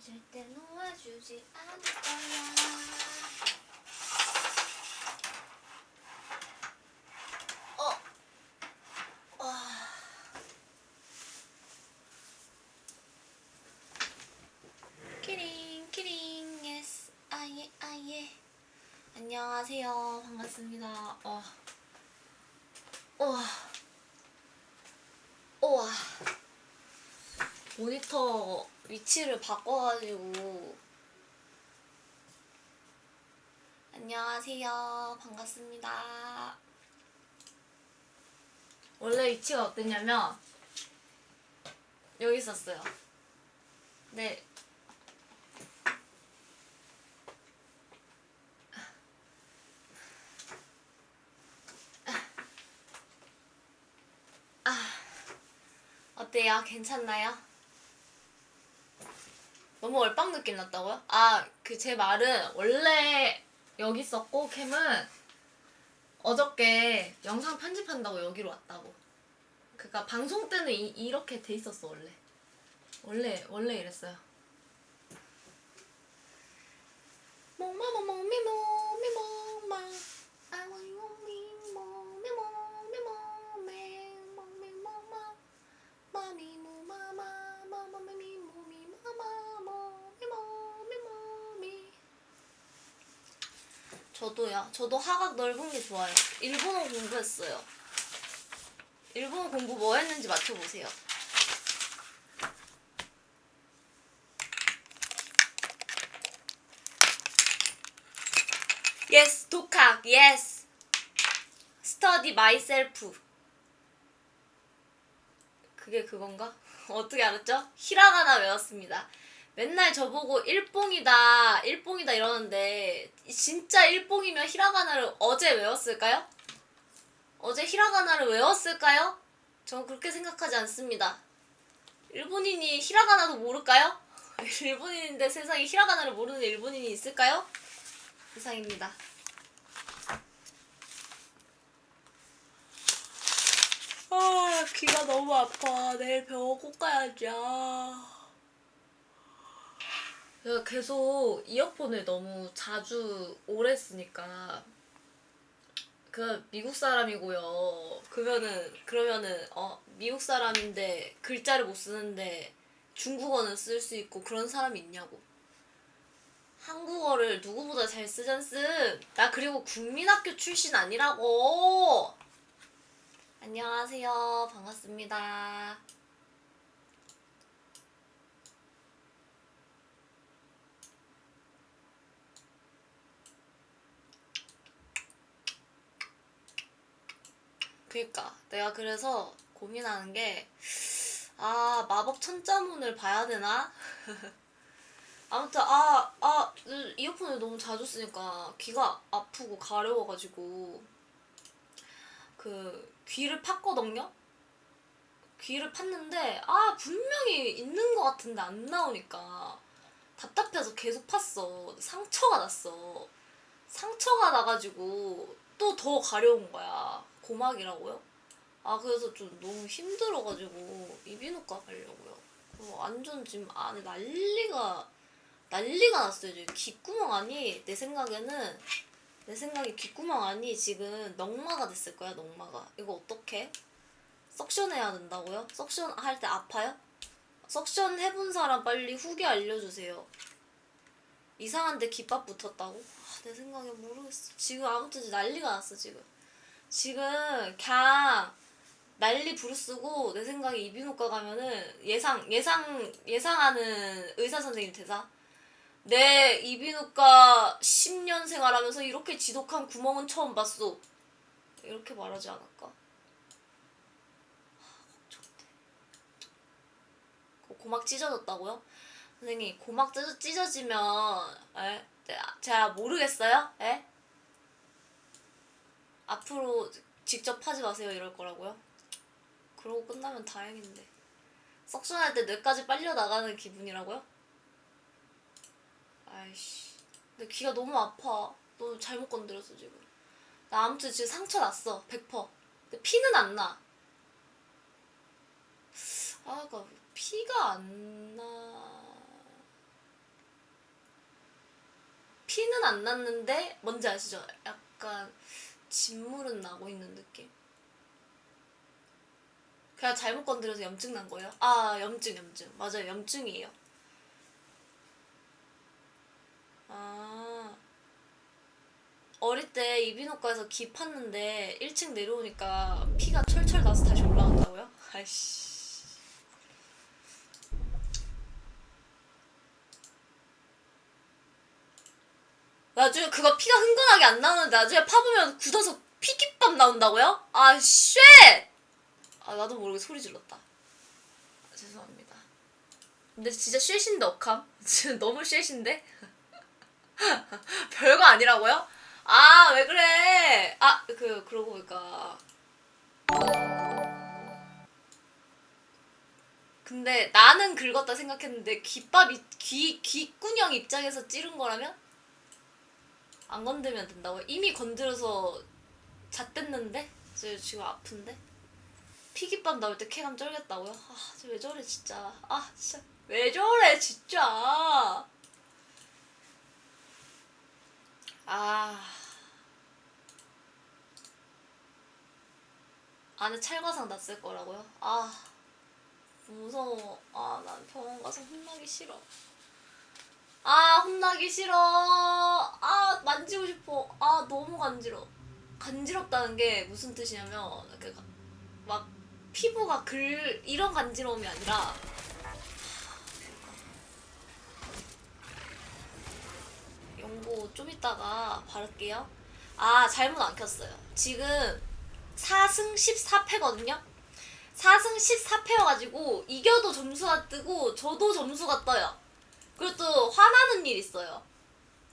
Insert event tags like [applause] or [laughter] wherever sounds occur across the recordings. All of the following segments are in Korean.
절대 놓아주지 않을 거야. 어. 와. 키링 키링 예스 아예 아예 안녕하세요 반갑습니다 어. 우와 우와 모니터 위치를 바꿔가지고. 안녕하세요. 반갑습니다. 원래 위치가 어땠냐면 여기 있었어요. 네. 어때요? 괜찮나요? 너무 얼빵 느낌 났다고요? 아, 그 제 말은 원래 여기 있었고 캠은 어저께 영상 편집한다고 여기로 왔다고. 그니까 방송 때는 이, 이렇게 돼 있었어 원래. 원래 원래 이랬어요. 몽마몽몽미몽미몽마 아와이몽미몽미몽미몽미몽마 마미무마마 마마미무미마마모미모미모미 저도요. 저도 하각 넓은 게 좋아요. 일본어 공부했어요. 일본어 공부 뭐 했는지 맞춰보세요. Yes, 독학. Yes. Study myself. 그게 그건가? [laughs] 어떻게 알았죠? 히라가나 외웠습니다. 맨날 저보고 일뽕이다, 일뽕이다 이러는데 진짜 일뽕이면 히라가나를 어제 외웠을까요? 어제 히라가나를 외웠을까요? 저는 그렇게 생각하지 않습니다. 일본인이 히라가나도 모를까요? [laughs] 일본인인데 세상에 히라가나를 모르는 일본인이 있을까요? 이상입니다. 아, 귀가 너무 아파. 내일 병원 꼭 가야지. 아. 내가 계속 이어폰을 너무 자주 오래 쓰니까 그 미국 사람이고요. 그러면은 그러면은 어 미국 사람인데 글자를 못 쓰는데 중국어는 쓸 수 있고 그런 사람이 있냐고. 한국어를 누구보다 잘 쓰잖슨. 나 그리고 국민학교 출신 아니라고. 안녕하세요. 반갑습니다. 그니까 내가 그래서 고민하는 게 아, 마법 천자문을 봐야 되나? [laughs] 아무튼 아, 아, 이어폰을 너무 자주 쓰니까 귀가 아프고 가려워가지고 그 귀를 팠거든요. 귀를 팠는데 아 분명히 있는 것 같은데 안 나오니까 답답해서 계속 팠어. 상처가 났어. 상처가 나가지고 또 더 가려운 거야. 고막이라고요? 아 그래서 좀 너무 힘들어가지고 이비인후과 가려고요. 어, 완전 지금 안에 난리가 난리가 났어요. 지금 귓구멍 안이 내 생각에는 내 생각에 귓구멍 안이 지금 넉마가 됐을 거야 넉마가. 이거 어떻게? 석션 해야 된다고요? 석션 할 때 아파요? 석션 해본 사람 빨리 후기 알려주세요. 이상한데 귓밥 붙었다고? 아, 내 생각에 모르겠어. 지금 아무튼 난리가 났어 지금. 지금 그냥 난리 부르쓰고 내 생각에 이비인후과 가면은 예상 예상 예상하는 의사 선생님 대사 내 이비인후과 10년 생활하면서 이렇게 지독한 구멍은 처음 봤어 이렇게 말하지 않을까? 고막 찢어졌다고요? 선생님 고막 찢어, 찢어지면 에? 네, 제가 모르겠어요? 에? 앞으로 직접 하지 마세요 이럴 거라고요? 그러고 끝나면 다행인데. 석션할 때 뇌까지 빨려 나가는 기분이라고요? 아이씨. 내 귀가 너무 아파. 너 잘못 건드렸어 지금. 나 아무튼 지금 상처 났어. 100% 근데 피는 안나. 아 그니까 피가 안나. 안 났는데 뭔지 아시죠? 약간 진물은 나고 있는 느낌. 그냥 잘못 건드려서 염증 난 거예요? 아 염증 염증 맞아요 염증이에요. 아 어릴 때 이비인후과에서 기 팠는데 1층 내려오니까 피가 철철 나서 다시 올라간다고요? 아이씨. 나중에 그거 피가 흥건하게 안 나오는데 나중에 파보면 굳어서 피깃밥 나온다고요? 아 쉣! 아 나도 모르게 소리 질렀다. 아, 죄송합니다. 근데 진짜 쉣인데 억함? [laughs] 지금 너무 쉣인데? [laughs] 별거 아니라고요? 아 왜 그래? 아 그 그러고 보니까 근데 나는 긁었다 생각했는데 귓밥이 귀 귀꾼형 입장에서 찌른 거라면 안 건들면 된다고 이미 건드려서 잣댔는데 저 지금 아픈데 피깃밥 나올 때 쾌감 쩔겠다고요? 아, 저왜 저래 진짜. 아, 진짜 왜 저래 진짜. 아. 안에 찰과상 났을 거라고요? 아. 무서워. 아, 난 병원 가서 혼나기 싫어. 아, 혼나기 싫어. 아, 만지고 싶어. 아, 너무 간지러. 간지럽다는 게 무슨 뜻이냐면, 가- 막 피부가 글 이런 간지러움이 아니라 연고 좀 이따가 바를게요. 아 잘못 안 켰어요. 지금 4승 14패거든요. 4승 14패여가지고 이겨도 점수가 뜨고 저도 점수가 떠요. 그리고 또 화나는 일 있어요.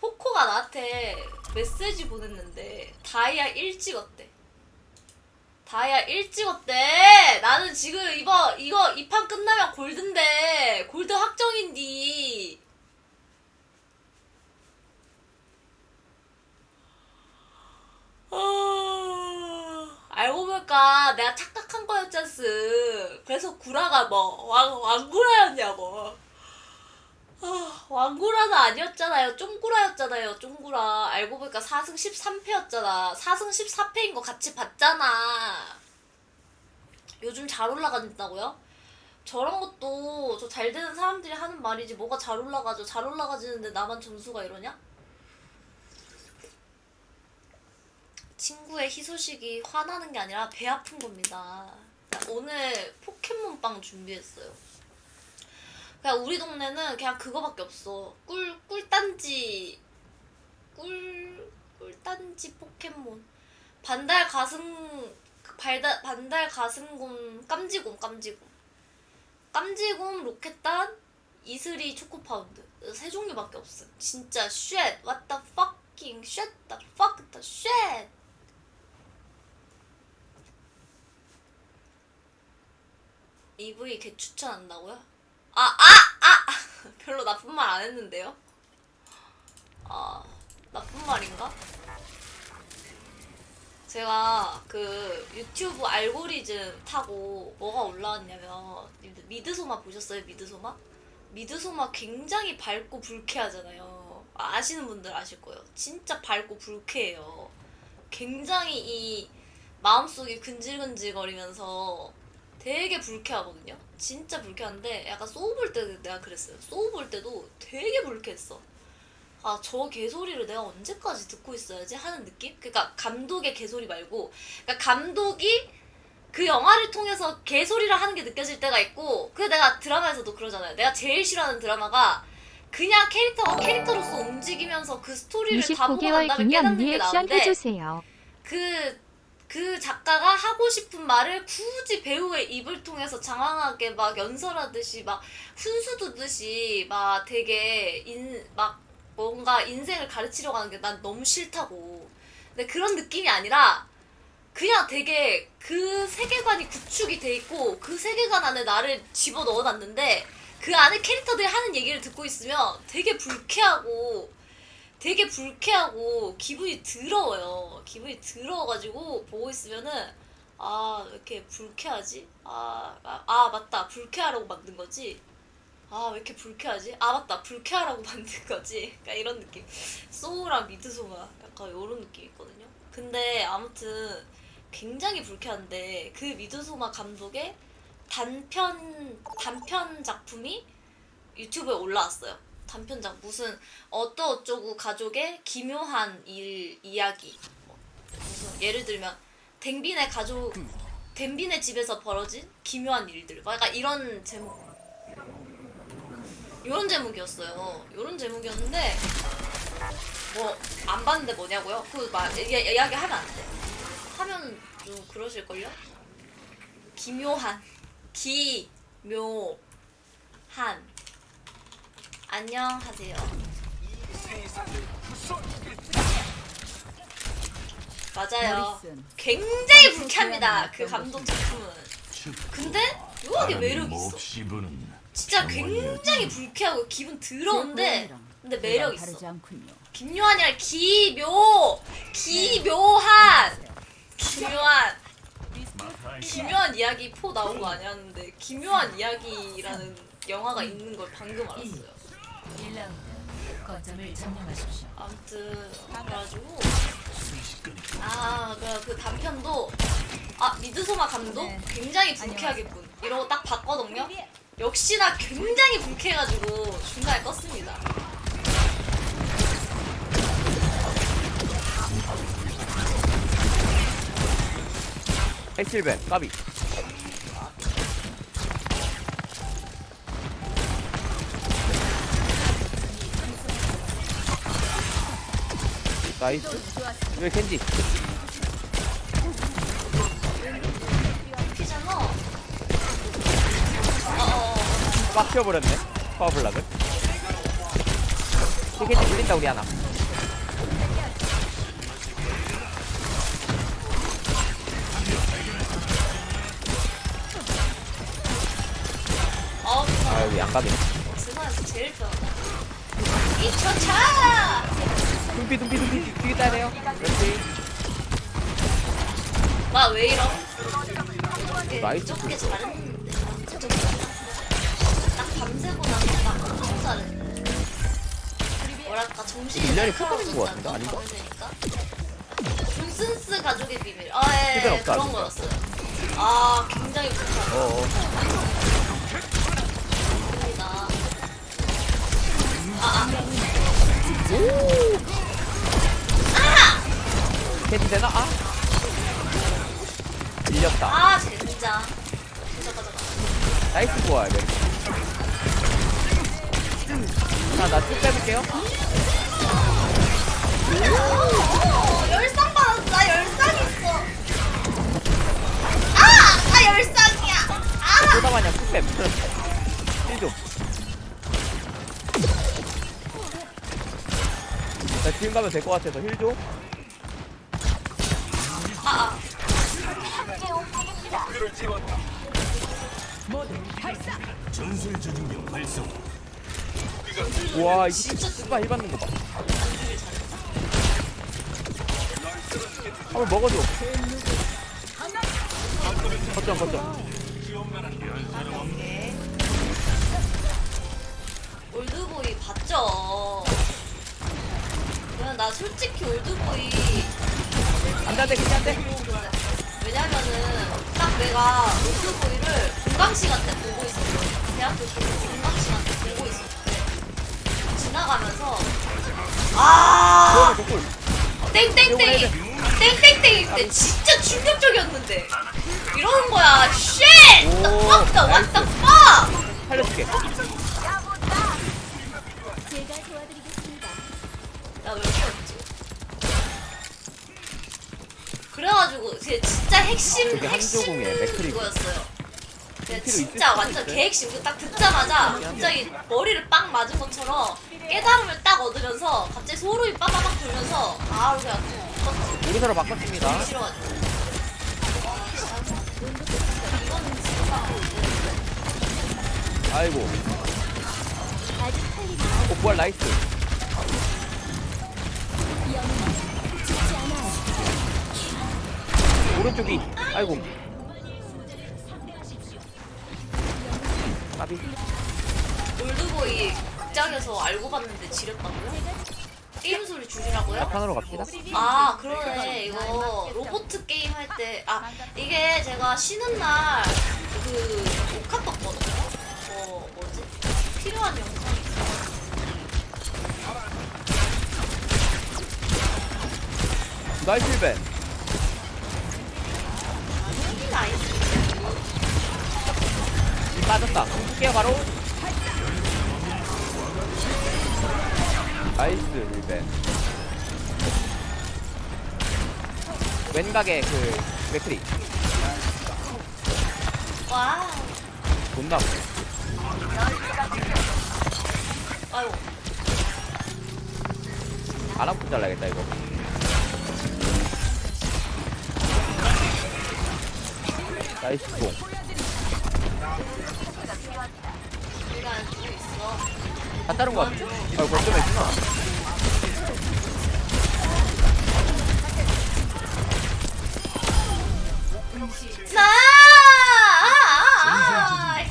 포코가 나한테 메시지 보냈는데 다이아 1 찍었대. 다이아 1 찍었대. 나는 지금 이거 이거 이 판 끝나면 골드인데 골드 확정인디. 아, 알고 보니까 내가 착각한 거였잖스. 그래서 구라가 뭐 왕, 왕구라였냐고. 아, 왕구라는 아니었잖아요. 쫑구라였잖아요. 쫑구라. 알고 보니까 4승 13패였잖아. 4승 14패인 거 같이 봤잖아. 요즘 잘 올라간다고요? 저런 것도 저 잘 되는 사람들이 하는 말이지 뭐가 잘 올라가죠. 잘 올라가지는데 나만 점수가 이러냐? 친구의 희소식이 화나는 게 아니라 배 아픈 겁니다. 오늘 포켓몬빵 준비했어요. 그냥 우리 동네는 그냥 그거밖에 없어. 꿀 꿀단지 꿀 꿀단지 포켓몬 반달 가슴 발다, 반달 가슴곰 깜지곰 깜지곰 깜지곰 로켓단 이슬이 초코파운드 세 종류밖에 없음. 진짜 쉣 what the fucking shit the fuck the shit EV 개 추천한다고요? 아, 아, 아! [laughs] 별로 나쁜 말 안 했는데요? 아, 나쁜 말인가? 제가 그 유튜브 알고리즘 타고 뭐가 올라왔냐면, 미드소마 보셨어요? 미드소마? 미드소마 굉장히 밝고 불쾌하잖아요. 아, 아시는 분들 아실 거예요. 진짜 밝고 불쾌해요. 굉장히 이 마음속이 근질근질거리면서 되게 불쾌하거든요. 진짜 불쾌한데 약간 소우 볼 때도 내가 그랬어요. 소우 볼 때도 되게 불쾌했어. 아, 저 개소리를 내가 언제까지 듣고 있어야지 하는 느낌? 그러니까 감독의 개소리 말고 그러니까 감독이 그 영화를 통해서 개소리를 하는 게 느껴질 때가 있고 그 내가 드라마에서도 그러잖아요. 내가 제일 싫어하는 드라마가 그냥 캐릭터가 캐릭터로서 움직이면서 그 스토리를 다 보고 난 25개월 다음에 깨닫는 게 나은데 해주세요. 그, 그 작가가 하고 싶은 말을 굳이 배우의 입을 통해서 장황하게 막 연설하듯이 막 훈수 두듯이 막 되게 인, 막 뭔가 인생을 가르치려고 하는 게 난 너무 싫다고. 근데 그런 느낌이 아니라 그냥 되게 그 세계관이 구축이 돼 있고 그 세계관 안에 나를 집어 넣어놨는데 그 안에 캐릭터들이 하는 얘기를 듣고 있으면 되게 불쾌하고 되게 불쾌하고 기분이 더러워요. 기분이 더러워가지고 보고 있으면은 아 왜 이렇게 불쾌하지? 아, 아, 아 맞다 불쾌하라고 만든 거지. 아 왜 이렇게 불쾌하지? 아 맞다 불쾌하라고 [laughs] 만든 거지 약간 이런 느낌 소우랑 미드소가 약간 이런 느낌이 있거든요 근데 아무튼 굉장히 불쾌한데 그 미드소마 감독의 단편 단편 작품이 유튜브에 올라왔어요 단편작 무슨 어떠어쩌고 가족의 기묘한 일 이야기 뭐 무슨 예를 들면 댕빈의 가족 댕빈의 집에서 벌어진 기묘한 일들 막 약간 이런 제목 요런 제목이었어요. 요런 제목이었는데 뭐 안 봤는데 뭐냐고요? 그막 이야기 하면 안 돼. 하면 좀 그러실걸요? 기묘한 기묘한 안녕하세요. 맞아요. 굉장히 불쾌합니다. 그 감독 작품은. 근데 요게 매력 있어. 진짜 굉장히 불쾌하고 기분 더러운데 근데 매력 있어. 김요한이 아니라 기묘 기묘한 기묘한 기묘한 이야기 포 나온 거 아니었는데 기묘한 이야기라는 영화가 있는 걸 방금 알았어요. 1라운드 거점을 점령하십시오. 아무튼 그래가지고 아그 그 단편도 아 미드소마 감독 네. 굉장히 불쾌하게 군 이러고 딱 봤거든요. 역시나 굉장히 불쾌해가지고 중간에 껐습니다. 핵실벤 까비 나이스 왜 캔디 피잖아. 어어. 빡 튀어버렸네 파워블락을 이 캔디 불린다 우리 하나 어, 아 여기 안 가네 스마에서 제일 편하다. 2초 차! 둠피 둠피 둠피 뒤에 따야 돼요 그렇지 나왜 이러? 나이스 좁게 잘했는데. 좁게 딱 밤새고 나서 딱 엄청 잘했는데. 뭐랄까, 정신이 일년이 날카로워졌다는 푸드인 것 같은데? 거 아닌가? 존슨스 가족의 비밀. 아, 예, 시간 예, 없다, 그런. 거였어요. 아, 굉장히 불쾌하다. 어어 캔디 되나? 아 밀렸다 아, 젠장. 잠깐, 잠깐. 나이스 좋아요 메리 자나쭉 빼볼게요 어, 열상 받았어. 나 열상 있어. 아! 나 열상이야. 아! 쏘다마냥 쭉 뺨. 힐좀 나 지금 가면 될 것 같아서 힐 좀. 전술 저중력 발성 우와, 이 진짜 수가 힐 받는 거 봐. 한번 먹어줘. 거점, 거점. 올드보이 봤죠? 그냥 나 솔직히 올드보이 안 돼, 안 돼, 그냥 안 돼. 왜냐면은 딱 내가 올드보이를 공강 시간 때 보고 있었어. 대학교 때 공강 시간 때 보고 있었는데 지나가면서 아. 땡땡땡이 땡땡땡일 때 진짜 충격적이었는데 이러는 거야. 쉣! 오, The fuck the what the fuck! 살려줄게. 나왜 이렇지? 그래가지고 제 진짜 핵심 저기 핵심 한조공에 맥크리. 그거였어요. 필요 진짜 있을 완전 텐데. 개핵심. 그딱 듣자마자 갑자기 머리를 빵 맞은 것처럼 깨달음을 딱 얻으면서 갑자기 소름이 빠바박 돌면서 바로 그냥 떴지. 우리 서로 바꿨습니다. 싫어가지고. 와, 진짜. 이건 진짜 아이고. 오, 부활 나이스. 오른쪽이. 아이고. 극장에서 알고 봤는데 지렸다고요? 게임 소리 줄이라고요? 자판으로 갑시다. 아 그러네 이거 로보트 게임 할 때 아 이게 제가 쉬는 날 그 오카 떴거든요 어 뭐지 필요한 영상이 있어 나이스 힐벤. 나이스 빠졌다. 볼게요 바로. 나이스 힐벤. 왼각에 그 맥크리 와우 존나 아프네. 아유 안 아프고 잘라야겠다 이거. 나이스 공. 우리가 알고 있어 다 다른 거 같아. 아, 거점에 있구나. 나 아, 아, 아.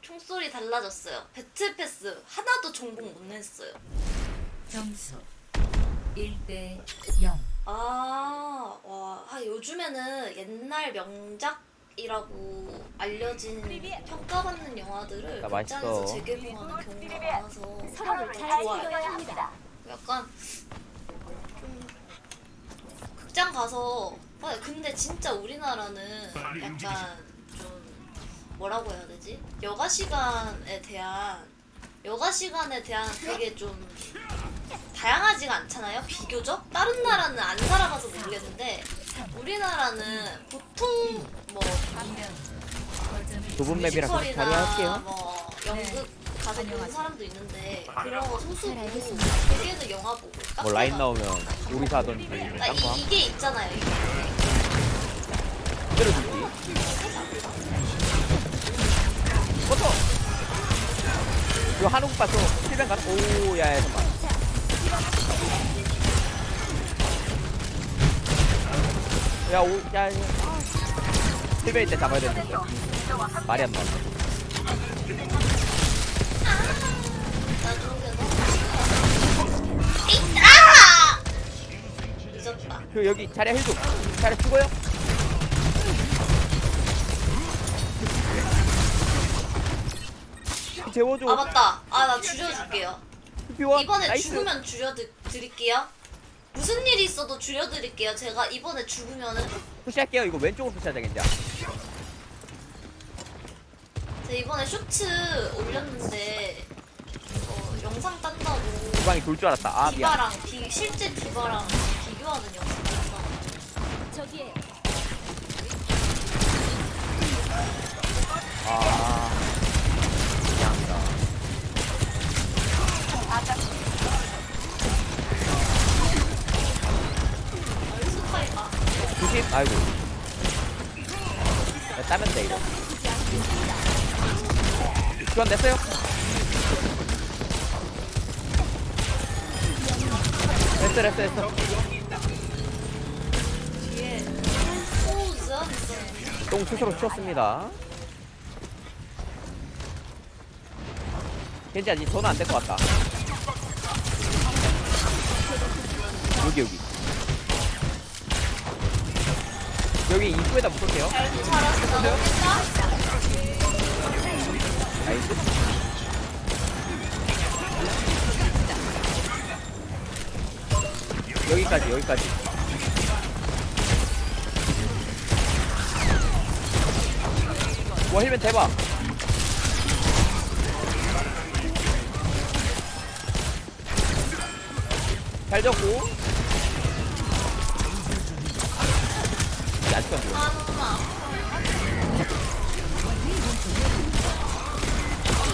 총소리 달라졌어요 배틀 패스 하나도 정복 못 냈어요 점수 1대 0. 아, 와, 아, 요즘에는 옛날 명작 이라고 알려진 평가받는 영화들을 나 극장에서. 재개봉하는 경우가 많아서 서로를 잘 좋아요. 챙겨야 합니다. 약간 좀 극장 가서 아, 근데 진짜 우리나라는 약간 좀 뭐라고 해야 되지? 여가 시간에 대한 여가 시간에 대한 그게 좀 다양하지가 않잖아요. 비교적 다른 나라는 안 살아봐서 모르겠는데 우리나라는 보통 뭐 2라운드. 거점을 좁은 맵이라 계속 뮤지컬이나 자리할게요. 뭐 연극 가서 보는 사람도 있는데 그런 거 소수고. 되게는 영화 보고 뭐 라인 나오면 하던지 뭐 그러니까 딴거 이, 이게 있잖아요. 이게. 때려주지. 버터! 이거 한국 봤어. 힐벤 가는? 오, 야, 야, 잠깐 야, 오, 야, 야. 힐벤 때 잡아야 되는데. 말이 안 나와. 아! 늦었다. 그, 여기 자리에 힐 좀. 자리에 죽어요? 재워줘. 아 맞다. 아 나 줄여줄게요. 이번에 나이스. 죽으면 줄여드릴게요. 무슨 일이 있어도 줄여드릴게요. 제가 이번에 죽으면은 푸시할게요. 이거 왼쪽으로 푸시하자, 괜찮. 제가 이번에 쇼츠 올렸는데 어, 영상 딴다고 주방이 돌 줄 알았다. 아, 미안. 디바랑 비, 실제 디바랑 비교하는 영상 땄다. 저기에 아. 아이고. 야, 따면 돼, 이거. 교환 됐어요? 됐어, 됐어, 됐어. 똥 스스로 치웠습니다. 괜찮아, 니 저는 안될 것 같다. 여기, 여기. 여기 입구에다 묶을게요. 나이스. 여기까지, 여기까지. 와, 힐맨 대박. 잘 잡고.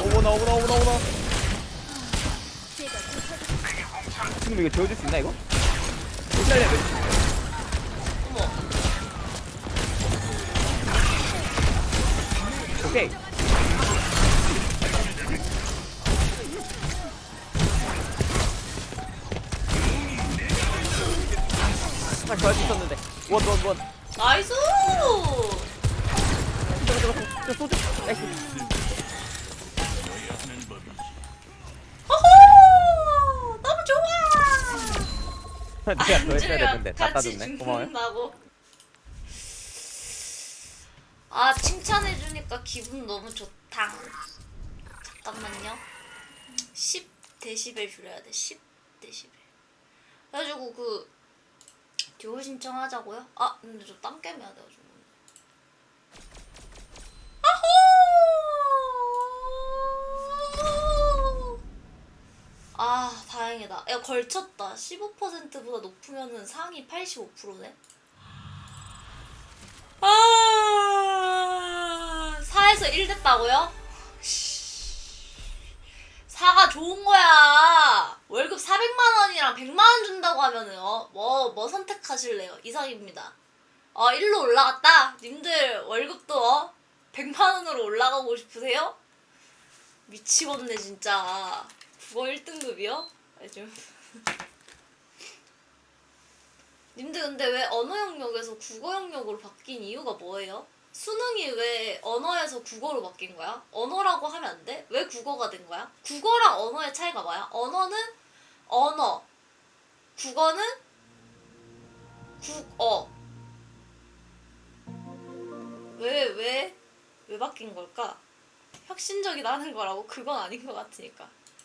오버나, 오버나, 오버나, 오버나. 지금 이거 재워줄 수 있나, 이거? 어머. 오케이. 아, 좋아할 수 있었는데. 원, 원, 원. 나이스. 저거, 저거, 저거. 저 소주 나이스. 호호! 너무 좋아! [laughs] 내가 더 했어야 안주야, 됐는데 갖다 같이 줬네 고마워요 죽는다고. 아 칭찬해주니까 기분 너무 좋다. 잠깐만요. 10 데시벨 줄여야 돼. 10 데시벨. 그래가지고 그 듀오 신청하자고요? 아 근데 저 땀 깨매야 돼가지고. 아호! 아 다행이다. 야 걸쳤다. 15%보다 높으면은 상위 85%네. 아 4에서 1 됐다고요? 4가 좋은 거야. 월급 400만 원이랑 100만 원 준다고 하면은 어, 뭐, 뭐 선택하실래요? 이상입니다. 어, 1로 올라갔다? 님들 월급도 어, 100만 원으로 올라가고 싶으세요? 미치겠네 진짜. 국어 1등급이요? 아주. [laughs] 님들 근데 왜 언어 영역에서 국어 영역으로 바뀐 이유가 뭐예요? 수능이 왜 언어에서 국어로 바뀐 거야? 언어라고 하면 안 돼? 왜 국어가 된 거야? 국어랑 언어의 차이가 뭐야? 언어는 언어, 국어는 국어. 왜, 왜, 왜 바뀐 걸까? 혁신적이다 하는 거라고? 그건 아닌 것 같으니까.